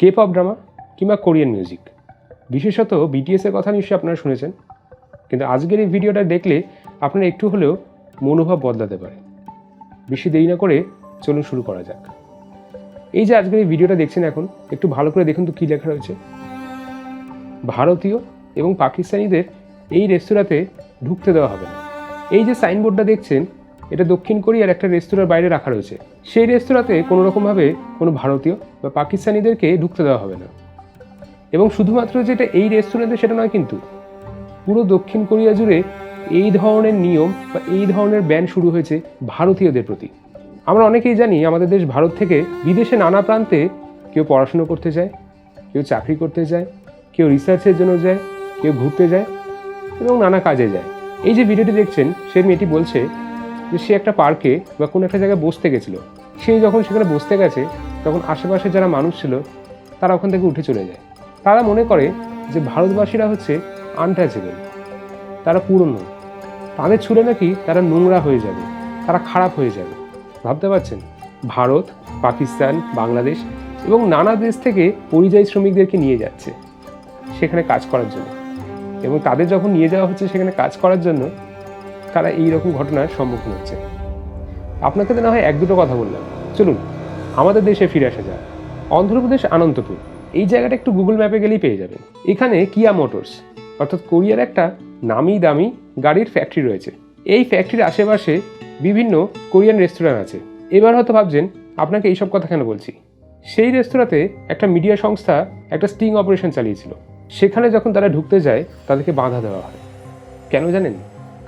কে pop drama কিংবা Korean music বিশেষত বিটিএসের কথা নিশ্চয়ই আপনারা শুনেছেন। কিন্তু আজকের এই ভিডিওটা দেখলে আপনারা একটু হলেও মনোভাব বদলাতে পারে। বেশি দেরি না করে চলুন শুরু করা যাক। এই যে আজকের এই ভিডিওটা দেখছেন এখন, একটু ভালো করে দেখুন তো কী লেখা রয়েছে। ভারতীয় এবং পাকিস্তানিদের এই রেস্তোরাঁতে ঢুকতে দেওয়া হবে না। এই যে সাইনবোর্ডটা দেখছেন এটা দক্ষিণ কোরিয়ার একটা রেস্তোরাঁর বাইরে রাখা রয়েছে। সেই রেস্তোরাঁতে কোনো রকমভাবে কোনো ভারতীয় বা পাকিস্তানিদেরকে ঢুকতে দেওয়া হবে না। এবং শুধুমাত্র যেটা এই রেস্টুরেন্টে সেটা নয় কিন্তু পুরো দক্ষিণ কোরিয়া জুড়ে এই ধরনের নিয়ম বা এই ধরনের ব্যান শুরু হয়েছে ভারতীয়দের প্রতি। আমরা অনেকেই জানি আমাদের দেশ ভারত থেকে বিদেশে নানা প্রান্তে কেউ পড়াশুনো করতে যায়, কেউ চাকরি করতে যায়, কেউ রিসার্চের জন্য যায়, কেউ ঘুরতে যায় এবং নানা কাজে যায়। এই যে ভিডিওটি দেখছেন সে মেয়েটি বলছে যে সে একটা পার্কে বা কোনো একটা জায়গায় বসতে গেছিল। সে যখন সেখানে বসতে গেছে, তখন আশেপাশে যারা মানুষ ছিল, তারা ওখান থেকে উঠে চলে যায়। তারা মনে করে যে ভারতবাসীরা হচ্ছে আনটাচেবল তারা পুরনো। তাদের ছুড়ে নাকি তারা নোংরা হয়ে যাবে, তারা খারাপ হয়ে যাবে। ভাবতে পারছেন? ভারত, পাকিস্তান, বাংলাদেশ এবং নানা দেশ থেকে পরিযায়ী শ্রমিকদেরকে নিয়ে যাচ্ছে সেখানে কাজ করার জন্য। এবং তাদের যখন নিয়ে যাওয়া হচ্ছে সেখানে কাজ করার জন্য তারা এই রকম ঘটনার সম্মুখীন হচ্ছে। আপনাকে তো না হয় এক দুটো কথা বললাম। চলুন, আমাদের দেশে ফিরে আসা যাক। অন্ধ্রপ্রদেশ, আনন্দপুর, এই জায়গাটা একটু গুগল ম্যাপে গেলেই পেয়ে যাবেন। এখানে কিয়া মোটরস অর্থাৎ কোরিয়ার একটা নামি দামি গাড়ির ফ্যাক্টরি রয়েছে। এই ফ্যাক্টরির আশেপাশে বিভিন্ন কোরিয়ান রেস্টুরেন্ট আছে। এবার হয়তো ভাবছেন, আপনাকে এইসব কথা কেন বলছি? সেই রেস্তোরাঁতে একটা মিডিয়া সংস্থা একটা স্টিং অপারেশন চালিয়েছিল। সেখানে যখন তারা ঢুকতে যায়, তাদেরকে বাধা দেওয়া হয়। কেন জানেন?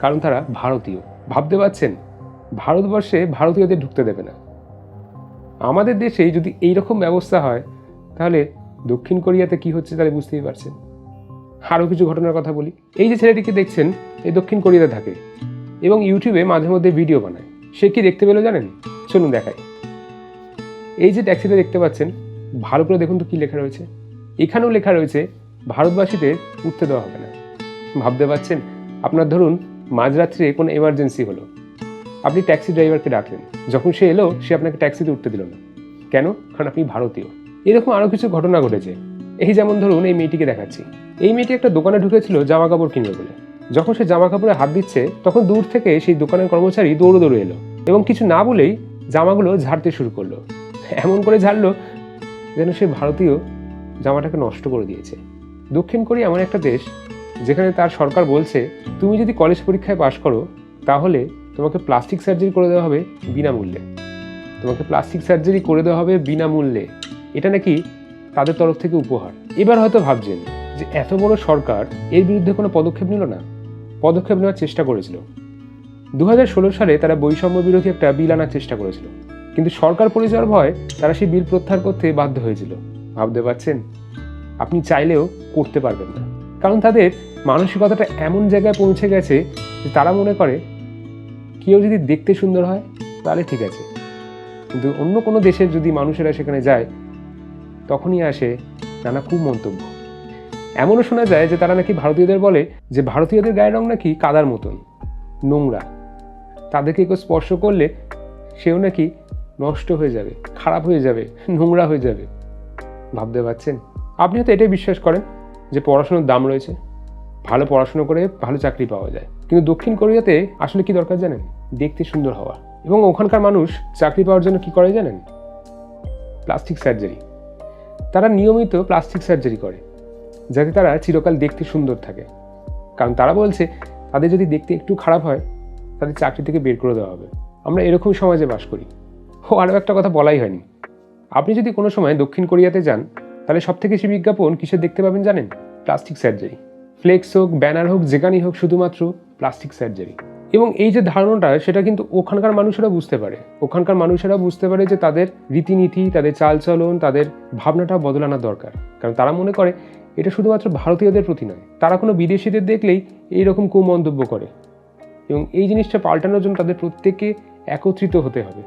কারণ তারা ভারতীয়। ভাবতে পারছেন? ভারতবর্ষে ভারতীয়দের ঢুকতে দেবে না। আমাদের দেশে যদি এই রকম ব্যবস্থা হয়, তাহলে দক্ষিণ কোরিয়াতে কি হচ্ছে তাহলে বুঝতেই পারছেন? আরও কিছু ঘটনার কথা বলি। এই যে ছেলেটিকে দেখছেন এই দক্ষিণ কোরিয়াতে থাকে এবং ইউটিউবে মাঝে মধ্যে ভিডিও বানায়। সে কি দেখতে পেল জানেন? চলুন দেখাই। এই যে ট্যাক্সিটা দেখতে পাচ্ছেন, ভালো করে দেখুন তো কী লেখা রয়েছে। এখানেও লেখা রয়েছে, ভারতবাসীদের উঠতে দেওয়া হবে না। ভাবতে পারছেন? আপনার ধরুন মাঝরাত্রে কোনো এমার্জেন্সি হলো। আপনি ট্যাক্সি ড্রাইভারকে ডাকলেন। যখন সে এলো, সে আপনাকে ট্যাক্সিতে উঠতে দিল না। কেন? কারণ আপনি ভারতীয়। এরকম আরও কিছু ঘটনা ঘটেছে। এই যেমন ধরুন, এই মেয়েটিকে দেখাচ্ছি। এই মেয়েটি একটা দোকানে ঢুকেছিল জামা কাপড় কিনবে বলে। যখন সে জামা কাপড়ে হাত দিচ্ছে, তখন দূর থেকে সেই দোকানের কর্মচারী দৌড়ে দৌড়ে এলো এবং কিছু না বলেই জামাগুলো ঝাড়তে শুরু করল। এমন করে ঝাড়লো যেন সে ভারতীয় জামাটাকে নষ্ট করে দিয়েছে। দক্ষিণ কোরিয়া এমন একটা দেশ যেখানে তার সরকার বলছে, তুমি যদি কলেজ পরীক্ষায় পাশ করো, তাহলে তোমাকে প্লাস্টিক সার্জারি করে দেওয়া হবে বিনামূল্যে। তোমাকে প্লাস্টিক সার্জারি করে দেওয়া হবে বিনামূল্যে। এটা নাকি তাদের তরফ থেকে উপহার। এবার হয়তো ভাবছেন যে এত বড় সরকার এর বিরুদ্ধে কোনো পদক্ষেপ নিল না। পদক্ষেপ নেওয়ার চেষ্টা করেছিল। দু হাজার ষোলো সালে তারা বৈষম্য বিরোধী একটা বিল আনার চেষ্টা করেছিল। কিন্তু সরকার পরিচয়ের ভয় তারা সেই বিল প্রত্যাহার করতে বাধ্য হয়েছিল। ভাবতে পারছেন? আপনি চাইলেও করতে পারবেন না। কারণ তাদের মানসিকতাটা এমন জায়গায় পৌঁছে গেছে যে তারা মনে করে, কেউ যদি দেখতে সুন্দর হয়, তাহলে ঠিক আছে। কিন্তু অন্য কোনো দেশের যদি মানুষেরা সেখানে যায়, তখনই আসে নানা খুব মন্তব্য এমনও শোনা যায় যে তারা নাকি ভারতীয়দের বলে যে ভারতীয়দের গায়ের রং নাকি কাদার মতন, নোংরা। তাদেরকে কেউ স্পর্শ করলে সেও নাকি নষ্ট হয়ে যাবে, খারাপ হয়ে যাবে, নোংরা হয়ে যাবে। ভাবতে পারছেন? আপনি হয়তো এটাই বিশ্বাস করেন? যে পড়াশোনার দাম রয়েছে, ভালো পড়াশুনো করে ভালো চাকরি পাওয়া যায়। কিন্তু দক্ষিণ কোরিয়াতে আসলে কি দরকার জানেন? দেখতে সুন্দর হওয়া। এবং ওখানকার মানুষ চাকরি পাওয়ার জন্য কি করে জানেন? Plastic surgery. তারা নিয়মিত প্লাস্টিক সার্জারি করে, যাতে তারা চিরকাল দেখতে সুন্দর থাকে। কারণ তারা বলছে, তাদের যদি দেখতে একটু খারাপ হয়, তাদের চাকরি থেকে বের করে দেওয়া হবে। আমরা এরকম সমাজে বাস করি। ও, আরও একটা কথা বলাই হয়নি। আপনি যদি কোনো সময় দক্ষিণ কোরিয়াতে যান, তাহলে সব থেকে বেশি বিজ্ঞাপন কিসের দেখতে পাবেন জানেন? Plastic surgery. ফ্লেক্স হোক, ব্যানার হোক যেখানেই হোক, শুধুমাত্র প্লাস্টিক সার্জারি। এবং এই যে ধারণাটা, সেটা কিন্তু ওখানকার মানুষেরা বুঝতে পারে। ওখানকার মানুষেরা বুঝতে পারে যে তাদের রীতিনীতি, তাদের চালচলন তাদের ভাবনাটা বদলানোর দরকার। কারণ তারা মনে করে, এটা শুধুমাত্র ভারতীয়দের প্রতি নয়, তারা কোনো বিদেশিদের দেখলেই এই রকম কুমন্তব্য করে। এবং এই জিনিসটা পাল্টানোর জন্য তাদের প্রত্যেককে একত্রিত হতে হবে।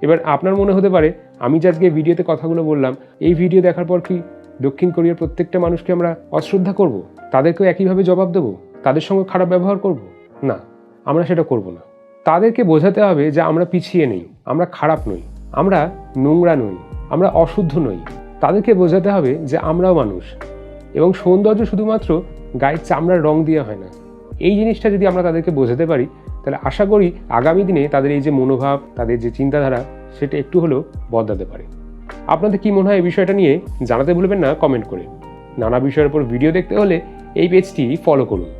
এবার আপনার মনে হতে পারে, আমি যে আজকে ভিডিওতে কথাগুলো বললাম, এই ভিডিও দেখার পর কি দক্ষিণ কোরিয়ার প্রত্যেকটা মানুষকে আমরা অশ্রদ্ধা করব, তাদেরকেও একইভাবে জবাব দেবো, তাদের সঙ্গে খারাপ ব্যবহার করব? না, আমরা সেটা করব না। তাদেরকে বোঝাতে হবে যে আমরা পিছিয়ে নেই, আমরা খারাপ নই, আমরা নোংরা নই, আমরা অশুদ্ধ নই। তাদেরকে বোঝাতে হবে যে আমরাও মানুষ, এবং সৌন্দর্য শুধুমাত্র গায়ের চামড়ার রং দিয়ে হয় না। এই জিনিসটা যদি আমরা তাদেরকে বোঝাতে পারি, তাহলে আশা করি আগামী দিনে তাদের এই যে মনোভাব, তাদের যে চিন্তাধারা, সেটা একটু হলেও বদলাতে পারে। আপনাদের কি মনে হয় এই বিষয়টা নিয়ে জানাতে ভুলবেন না কমেন্ট করে। নানা বিষয়ের উপর ভিডিও দেখতে হলে এই পেজটি ফলো করুন।